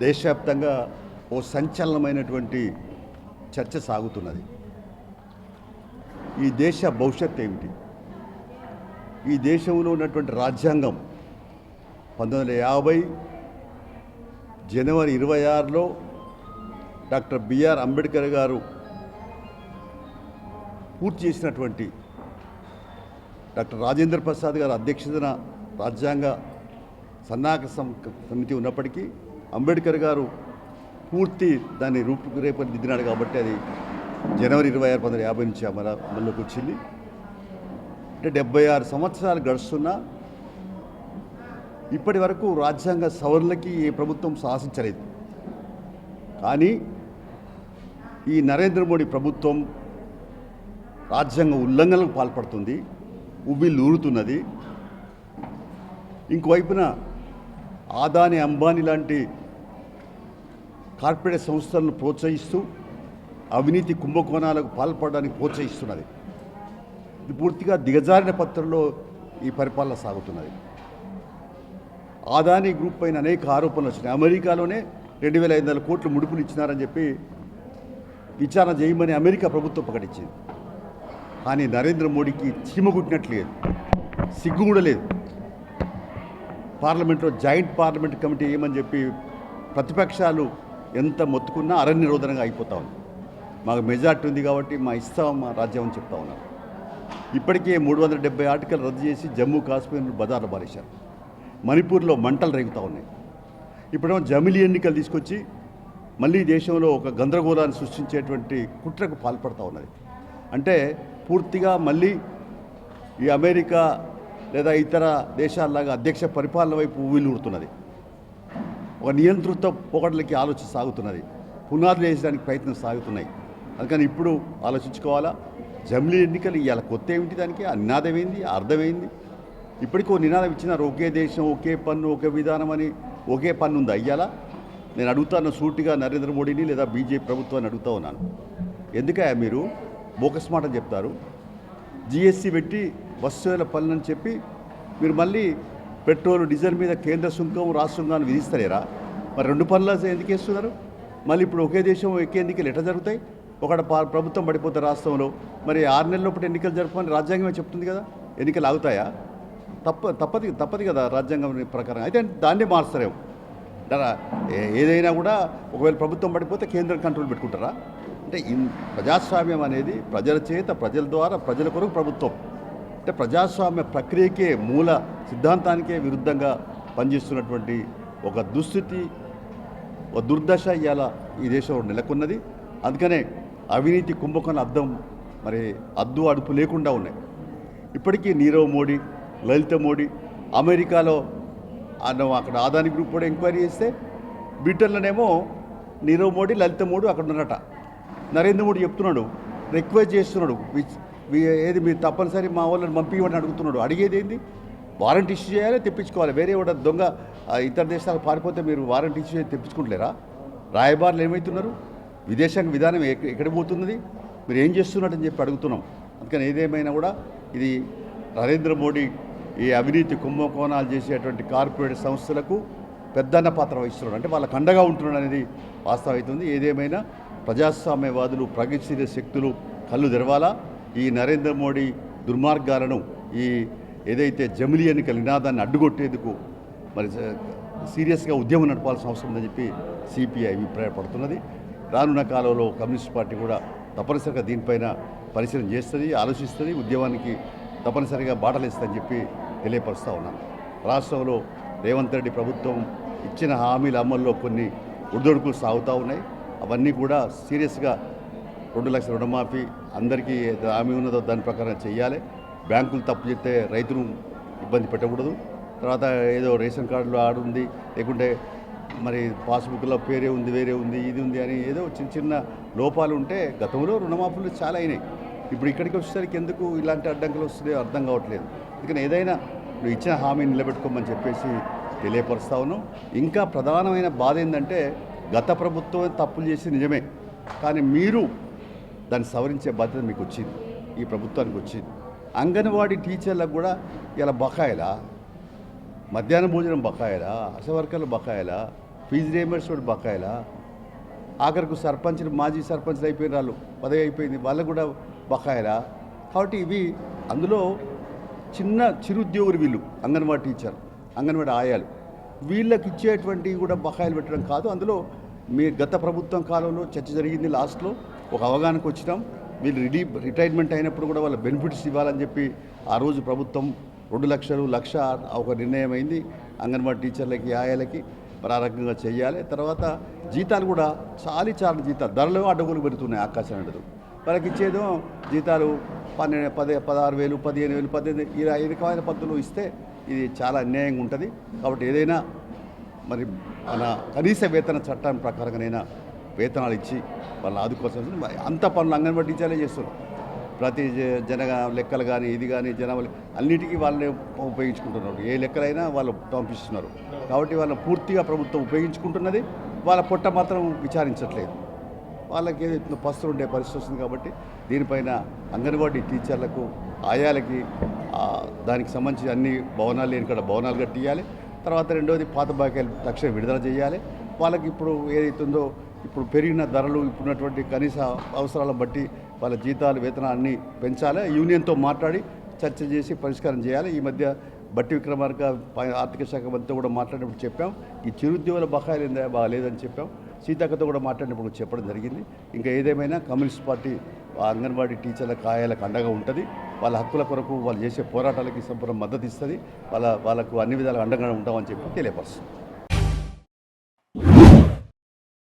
దేశవ్యాప్తంగా ఓ సంచలనమైనటువంటి చర్చ సాగుతున్నది. ఈ దేశ భవిష్యత్ ఏమిటి? ఈ దేశంలో ఉన్నటువంటి రాజ్యాంగం పంతొమ్మిది వందల యాభై జనవరి ఇరవై ఆరులో డాక్టర్ బిఆర్ అంబేద్కర్ గారు పూర్తి చేసినటువంటి డాక్టర్ రాజేంద్ర ప్రసాద్ గారు అధ్యక్షతన రాజ్యాంగ సన్నాహక సం- సమితి ఉన్నప్పటికీ అంబేద్కర్ గారు పూర్తి దాన్ని రూపురేపని దిద్దినాడు కాబట్టి అది జనవరి ఇరవై ఆరు పంతొమ్మిది యాభై నుంచి అమల అమల్లోకి వచ్చింది. అంటే డెబ్బై ఆరు సంవత్సరాలు గడుస్తున్నా ఇప్పటి వరకు రాజ్యాంగ సవరణలకి ఏ ప్రభుత్వం సాహసించలేదు. కానీ ఈ నరేంద్ర మోడీ ప్రభుత్వం రాజ్యాంగ ఉల్లంఘనలకు పాల్పడుతుంది ఉవ్విళ్ళు ఊరుతున్నది. ఇంకోవైపున ఆదాని అంబానీ లాంటి కార్పొరేట్ సంస్థలను ప్రోత్సహిస్తూ అవినీతి కుంభకోణాలకు పాల్పడడానికి ప్రోత్సహిస్తున్నది. ఇది పూర్తిగా దిగజారిన పత్రంలో ఈ పరిపాలన సాగుతున్నది. ఆదాని గ్రూప్ పైన అనేక ఆరోపణలు వచ్చినాయి. అమెరికాలోనే రెండు వేల ఐదు వందల కోట్లు ముడుపులు ఇచ్చినారని చెప్పి విచారణ చేయమని అమెరికా ప్రభుత్వం ప్రకటించింది. కానీ నరేంద్ర మోడీకి చీమ కుట్టినట్లు లేదు సిగ్గు కూడా లేదు. పార్లమెంట్లో జాయింట్ పార్లమెంట్ కమిటీ ఏమని చెప్పి ప్రతిపక్షాలు ఎంత మొత్తుకున్నా అరణ్య నిరోధనంగా అయిపోతా ఉంది. మాకు మెజార్టీ ఉంది కాబట్టి మా ఇస్తాం మా రాజ్యం అని చెప్తా ఉన్నారు. ఇప్పటికే మూడు వందల డెబ్బై ఆర్టికల్ రద్దు చేసి జమ్మూ కాశ్మీర్ బజార్లు పారేశారు. మణిపూర్లో మంటలు రేగుతూ ఉన్నాయి. ఇప్పుడేమో జమిలీ ఎన్నికలు తీసుకొచ్చి మళ్ళీ దేశంలో ఒక గందరగోళాన్ని సృష్టించేటువంటి కుట్రకు పాల్పడుతూ ఉన్నది. అంటే పూర్తిగా మళ్ళీ ఈ అమెరికా లేదా ఇతర దేశాల్లాగా అధ్యక్ష పరిపాలన వైపు ఊవిలూరుతున్నది ఒక నియంతృత్వ పోకడలకి ఆలోచన సాగుతున్నది. పునాదులు వేసడానికి ప్రయత్నం సాగుతున్నాయి. అందుకని ఇప్పుడు ఆలోచించుకోవాలా? జమిలీ ఎన్నికలు ఇవాళ కొత్త ఏమిటి దానికి? ఆ అర్థమైంది. ఏంది ఇప్పటికీ ఓ నినాదం ఇచ్చినారు ఒకే దేశం ఒకే పన్ను ఒకే విధానం అని ఒకే పన్ను ఉంది అయ్యాలా నేను అడుగుతాను సూటిగా నరేంద్ర మోడీని లేదా బీజేపీ ప్రభుత్వాన్ని అడుగుతా ఉన్నాను. ఎందుకయ్యా మీరు? బోకస్ మాట చెప్తారు. జిఎస్టీ పెట్టి వస్తువుల పన్ను చెప్పి మీరు మళ్ళీ పెట్రోల్ డీజిల్ మీద కేంద్ర సుంకం రాష్ట్ర సుంకాన్ని విధిస్తలేరా? మరి రెండు పనులు ఎందుకు వేస్తున్నారు మళ్ళీ ఇప్పుడు ఒకే దేశం ఎక్కేందుకు ఎన్నికలు ఎట్లా జరుగుతాయి? ఒకడ ప్రభుత్వం పడిపోతే రాష్ట్రంలో మరి ఆరు నెలల లోపల ఎన్నికలు జరపమని రాజ్యాంగమే చెప్తుంది కదా? ఎన్నికలు ఆగుతాయా? తప్ప తప్పది తప్పది కదా రాజ్యాంగం ప్రకారం. అయితే దాన్నే మారుస్తారేమో. ఏదైనా కూడా ఒకవేళ ప్రభుత్వం పడిపోతే కేంద్రం కంట్రోల్ పెట్టుకుంటారా? అంటే ఇన్ ప్రజాస్వామ్యం అనేది ప్రజల చేత ప్రజల ద్వారా ప్రజల కొరకు ప్రభుత్వం. అంటే ప్రజాస్వామ్య ప్రక్రియకే మూల సిద్ధాంతానికే విరుద్ధంగా పనిచేస్తున్నటువంటి ఒక దుస్థితి ఒక దుర్దశ ఇవాళ ఈ దేశంలో నెలకొన్నది. అందుకనే అవినీతి కుంభకోణ అద్దం మరి అద్దు అడుపు లేకుండా ఉన్నాయి. ఇప్పటికీ నీరవ్ మోడీ లలిత మోడీ అమెరికాలో అక్కడ ఆదాని గ్రూప్ కూడా ఎంక్వైరీ చేస్తే బ్రిటన్లోనేమో నీరవ్ మోడీ లలిత మోడీ అక్కడ ఉన్నారట. నరేంద్ర మోడీ చెప్తున్నాడు రిక్వెస్ట్ చేస్తున్నాడు ఏది మీరు తప్పనిసరి మా వాళ్ళని పంపించమని అడుగుతున్నాడు. అడిగేది ఏంది? వారంట్ ఇష్యూ చేయాలి తెప్పించుకోవాలి. వేరే కూడా దొంగ ఇతర దేశాలకు పారిపోతే మీరు వారంట్ ఇష్యూ చేసి తెప్పించుకుంటలేరా? రాయబారులు ఏమవుతున్నారు విదేశాంగ విధానం ఎక్కడ పోతున్నది? మీరు ఏం చేస్తున్నట్టని చెప్పి అడుగుతున్నాం. అందుకని ఏదేమైనా కూడా ఇది నరేంద్ర మోడీ ఈ అవినీతి కుంభకోణాలు చేసేటువంటి కార్పొరేట్ సంస్థలకు పెద్దన్న పాత్ర వహిస్తున్నాడు. అంటే వాళ్ళకు అండగా ఉంటున్నాడు అనేది వాస్తవం అవుతుంది. ఏదేమైనా ప్రజాస్వామ్యవాదులు ప్రగతిశీల శక్తులు కళ్ళు తెరవాలా? ఈ నరేంద్ర మోడీ దుర్మార్గాలను ఈ ఏదైతే జమిలీ అని నినాదాన్ని అడ్డుకొట్టేందుకు మరి సీరియస్గా ఉద్యమం నడపాల్సిన అవసరం ఉందని చెప్పి సిపిఐ అభిప్రాయపడుతున్నది. రానున్న కాలంలో కమ్యూనిస్ట్ పార్టీ కూడా తప్పనిసరిగా దీనిపైన పరిశీలన చేస్తుంది ఆలోచిస్తుంది ఉద్యమానికి తప్పనిసరిగా బాటలేస్తుందని చెప్పి తెలియపరుస్తూ ఉన్నాను రాష్ట్రంలో రేవంత్ రెడ్డి ప్రభుత్వం ఇచ్చిన హామీల అమల్లో కొన్ని ఒడిదొడుకులు సాగుతూ ఉన్నాయి. అవన్నీ కూడా సీరియస్గా రెండు లక్షల రుణమాఫీ అందరికీ హామీ ఉన్నదో దాని ప్రకారం చేయాలి బ్యాంకులు తప్పు చెప్తే రైతును ఇబ్బంది పెట్టకూడదు. తర్వాత ఏదో రేషన్ కార్డులో ఆడుంది లేకుంటే మరి పాస్బుక్లో పేరే ఉంది వేరే ఉంది ఇది ఉంది అని ఏదో చిన్న చిన్న లోపాలు ఉంటే గతంలో రుణమాఫీలు చాలా అయినాయి. ఇప్పుడు ఇక్కడికి వచ్చేసరికి ఎందుకు ఇలాంటి అడ్డంకులు వస్తున్నాయో అర్థం కావట్లేదు. అందుకని ఏదైనా నువ్వు ఇచ్చిన హామీని నిలబెట్టుకోమని చెప్పేసి తెలియపరుస్తా ఉన్నాం. ఇంకా ప్రధానమైన బాధ ఏంటంటే గత ప్రభుత్వం తప్పులు చేసి నిజమే. కానీ మీరు దాన్ని సవరించే బాధ్యత మీకు వచ్చింది. ఈ ప్రభుత్వానికి వచ్చింది. అంగన్వాడీ టీచర్లకు కూడా ఇలా బకాయిలా? మధ్యాహ్న భోజనం బకాయిలా? ఆశ వర్కర్లు బకాయిలా? Fee reimbursement బకాయిలా? ఆఖరికి సర్పంచ్లు మాజీ సర్పంచ్లు అయిపోయిన వాళ్ళు పదవి అయిపోయింది. వాళ్ళకు కూడా బకాయిలా? కాబట్టి ఇవి అందులో చిన్న చిరుద్యోగులు వీళ్ళు అంగన్వాడీ టీచర్ అంగన్వాడీ ఆయాలు. వీళ్ళకి ఇచ్చేటువంటి కూడా బకాయిలు పెట్టడం కాదు. అందులో మీ గత ప్రభుత్వం కాలంలో చర్చ జరిగింది లాస్ట్లో. ఒక అవగాహనకు వచ్చినాం. వీళ్ళు రిడీ రిటైర్మెంట్ అయినప్పుడు కూడా వాళ్ళ బెనిఫిట్స్ ఇవ్వాలని చెప్పి ఆ రోజు ప్రభుత్వం రెండు లక్షలు లక్ష ఒక నిర్ణయం అయింది అంగన్వాడీ టీచర్లకి ఆయాలకి మరి ఆ రకంగా చేయాలి. తర్వాత జీతాలు కూడా చాలి చాలా జీతాలు ధరలు అడ్డగోలు పెడుతున్నాయి ఆకాశం అంటదు వాళ్ళకి ఇచ్చేదో జీతాలు పన్నెండు పది పదహారు వేలు పదిహేను వేలు పద్దెనిమిది ఇరవై ఐదు రకాల పద్ధతులు ఇస్తే ఇది చాలా అన్యాయంగా ఉంటుంది. కాబట్టి ఏదైనా మరి మన కనీస వేతన చట్టం ప్రకారంగానైనా వేతనాలు ఇచ్చి వాళ్ళని ఆదుకోవాల్సిన అంత పనులు అంగన్వాడీ టీచర్లే చేస్తున్నారు. ప్రతి జన లెక్కలు కానీ ఇది కానీ జనాభా అన్నిటికీ వాళ్ళే ఉపయోగించుకుంటున్నారు. ఏ లెక్కలైనా వాళ్ళు పంపిస్తున్నారు. కాబట్టి వాళ్ళ పూర్తిగా ప్రభుత్వం ఉపయోగించుకుంటున్నది. వాళ్ళ పొట్ట మాత్రం విచారించట్లేదు. వాళ్ళకి ఏదైతే పస్తులు ఉండే పరిస్థితి వస్తుంది కాబట్టి దీనిపైన అంగన్వాడీ టీచర్లకు ఆయాలకి దానికి సంబంధించి అన్ని భవనాలు లేని కాడ భవనాలు కట్టియాలి. తర్వాత రెండోది పాత బాకాయలు తక్షణం విడుదల చేయాలి. వాళ్ళకి ఇప్పుడు ఏదైతుందో ఇప్పుడు పెరిగిన ధరలు ఇప్పుడున్నటువంటి కనీస అవసరాలను బట్టి వాళ్ళ జీతాలు వేతనాలు పెంచాలి. యూనియన్తో మాట్లాడి చర్చ చేసి పరిష్కారం చేయాలి. ఈ మధ్య బట్టి విక్రమార్క ఆర్థిక శాఖ మంత్రితో కూడా మాట్లాడినప్పుడు చెప్పాం. ఈ చిరుద్యోగుల బకాయిలు ఏందా బాగాలేదని చెప్పాం. సీతక్కతో కూడా మాట్లాడినప్పుడు చెప్పడం జరిగింది. ఇంకా ఏదేమైనా కమ్యూనిస్ట్ పార్టీ అంగన్వాడీ టీచర్ల కాయాలకు అండగా ఉంటుంది. వాళ్ళ హక్కుల కొరకు వాళ్ళు చేసే పోరాటాలకి సంపూర్ణ మద్దతు ఇస్తుంది. వాళ్ళ వాళ్ళకు అన్ని విధాలుగా అండగా ఉంటామని చెప్పి తెలియపరుస్తుంది.